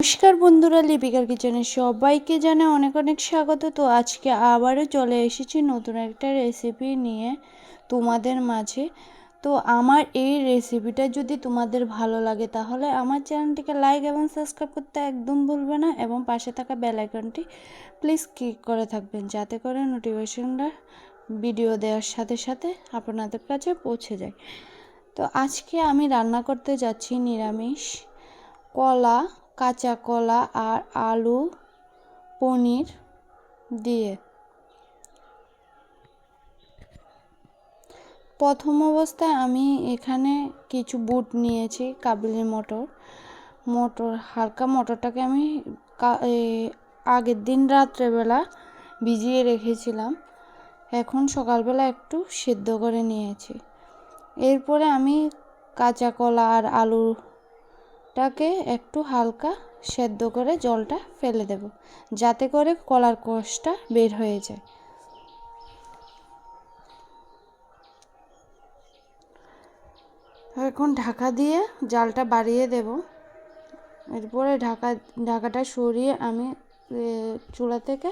নমস্কার বন্ধুরা লিপিকার কিচেনে সবাইকে জানে অনেক অনেক স্বাগত। তো আজকে আবারও চলে এসেছি নতুন একটা রেসিপি নিয়ে তোমাদের মাঝে। তো আমার এই রেসিপিটা যদি তোমাদের ভালো লাগে, তাহলে আমার চ্যানেলটিকে লাইক এবং সাবস্ক্রাইব করতে একদম ভুলবে না এবং পাশে থাকা বেল আইকনটি প্লিজ ক্লিক করে থাকবেন, যাতে করে নোটিফিকেশনটা ভিডিও দেওয়ার সাথে সাথে আপনাদের কাছে পৌঁছে যায়। তো আজকে আমি রান্না করতে যাচ্ছি নিরামিষ কলা কাঁচা কলা আর আলু, পনির দিয়ে। প্রথম অবস্থায় আমি এখানে কিছু বুট নিয়েছি, কাবুলি মটর। মটর, হালকা মটরটাকে আমি আগের দিন রাত্রেবেলা ভিজিয়ে রেখেছিলাম। এখন সকালবেলা একটু সিদ্ধ করে নিয়েছি। এরপরে আমি কাঁচা কলা আর আলুটাকে একটু হালকা সেদ্ধ করে জলটা ফেলে দেব, যাতে করে কলার কোষটা বের হয়ে যায়। এখন ঢাকা দিয়ে জালটা বাড়িয়ে দেব। এরপরে ঢাকা, ঢাকাটা সরিয়ে আমি চুলা থেকে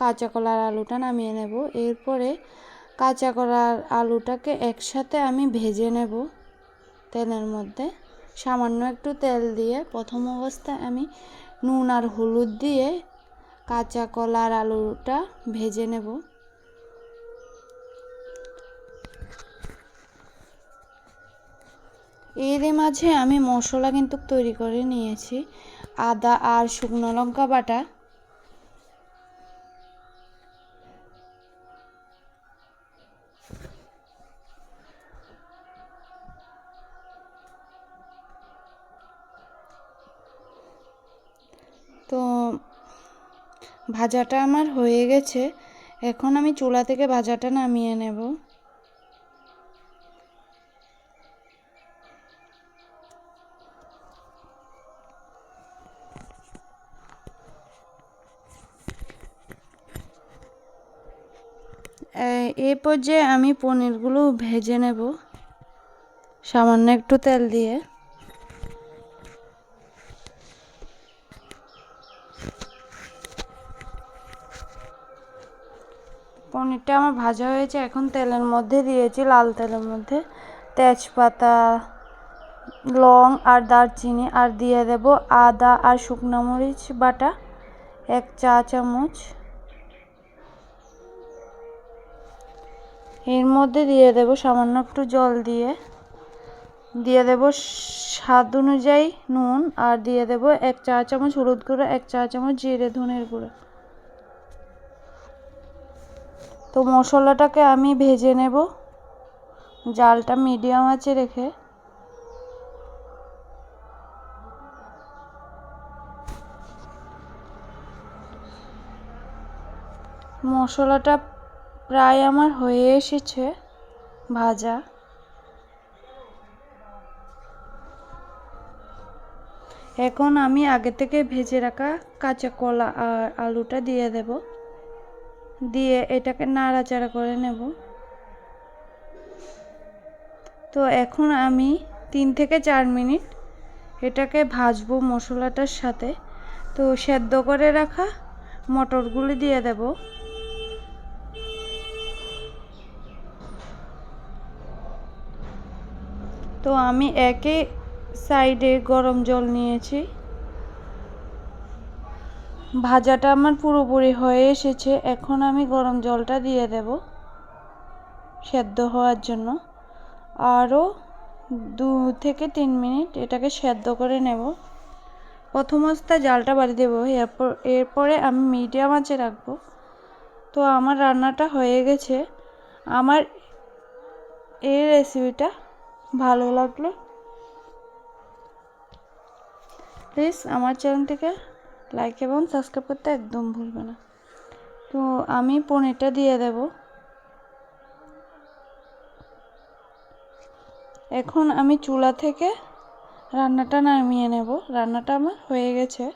কাঁচা কলার আলুটা নামিয়ে নেব। এরপরে কাঁচা কলার আলুটাকে একসাথে আমি ভেজে নেব তেলের মধ্যে। সামান্য একটু তেল দিয়ে প্রথম অবস্থায় আমি নুন আর হলুদ দিয়ে কাঁচা কলা আর আলুটা ভেজে নেব। এর মাঝে আমি মশলা কিন্তু তৈরি করে নিয়েছি। আদা আর শুকনো লঙ্কা বাটা। তো ভাজাটা আমার হয়ে গেছে। এখন আমি চুলা থেকে ভাজাটা নামিয়ে নেব। এই পর্যায়ে আমি পনিরগুলো ভেজে নেব। সামান্য একটু তেল দিয়ে। পনিরটা আমার ভাজা হয়েছে। এখন তেলের মধ্যে দিয়েছি লাল তেলের মধ্যে তেজপাতা, লং আর দারচিনি। আর দিয়ে দেব আদা আর শুকনো মরিচ বাটা, এক চা চামচ। এর মধ্যে দিয়ে দেব সামান্য একটু জল দিয়ে। দিয়ে দেব স্বাদ অনুযায়ী নুন। আর দিয়ে দেব এক চা চামচ হলুদ গুঁড়ো, এক চা চামচ জিরে ধনের গুঁড়ো। তো মশলাটাকে আমি ভেজে নেব। জালটা মিডিয়াম আছে রেখে। মশলাটা প্রায় আমার হয়ে এসেছে ভাজা। এখন আমি আগে থেকে ভেজে রাখা কাঁচা কলা আর আলুটা দিয়ে দেব। দিয়ে এটাকে নাড়াচাড়া করে নেব। তো এখন আমি তিন থেকে চার মিনিট এটাকে ভাজবো মশলাটার সাথে। তো সেদ্ধ করে রাখা মটরগুলি দিয়ে দেব। তো আমি একে সাইডে গরম জল নিয়েছি। ভাজাটা আমার পুরোপুরি হয়ে এসেছে। এখন আমি গরম জলটা দিয়ে দেব সেদ্ধ হওয়ার জন্য। আরও দু থেকে তিন মিনিট এটাকে সেদ্ধ করে নেব। প্রথম অবস্থায় জালটা বাড়ি দেবো। এরপর, এরপরে আমি মিডিয়াম আঁচে রাখব। তো আমার রান্নাটা হয়ে গেছে। আমার এই রেসিপিটা ভালো লাগলে। প্লিজ আমার চ্যানেলটিকে লাইক এবং সাবস্ক্রাইব করতে একদম ভুলবে না। তো আমি পনিরটা দিয়ে দেব। এখন আমি চুলা থেকে রান্নাটা নামিয়ে নেব। রান্নাটা আমার হয়ে গেছে।